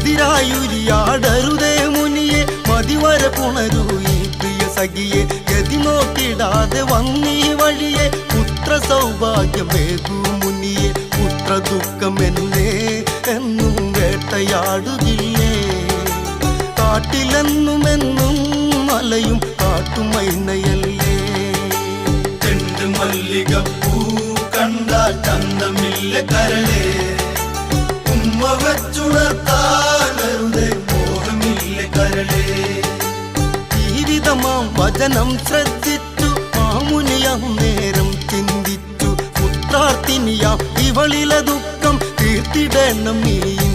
എതിരായുരിയാടരുതേ മുനിയെ മതിവര പുണരൂ ഈ പ്രിയ സഖിയെ ഗതി നോക്കിടാതെ വന്നീ വഴിയെ പുത്ര സൗഭാഗ്യമേകൂ മുനിയെ പുത്ര ദുഃഖമെന്നേ എന്നും വേട്ടയാടുകില്ലേ? കാട്ടിലെന്നുമെന്നും മലയും കാട്ടുമൈനയല്ലേ ചെണ്ട് മല്ലിക പൂ കണ്ടാൽ ചന്തമില്ല കരളേ. ഉമ്മ ജീവിതമാം വചനം ശ്രദ്ധിച്ചു. മാമുനിയാം നേരം ചിന്തിച്ചു. പുത്രാർത്ഥിനിയാം ഇവളിലെ ദുഃഖം തീർത്തിടണം നീ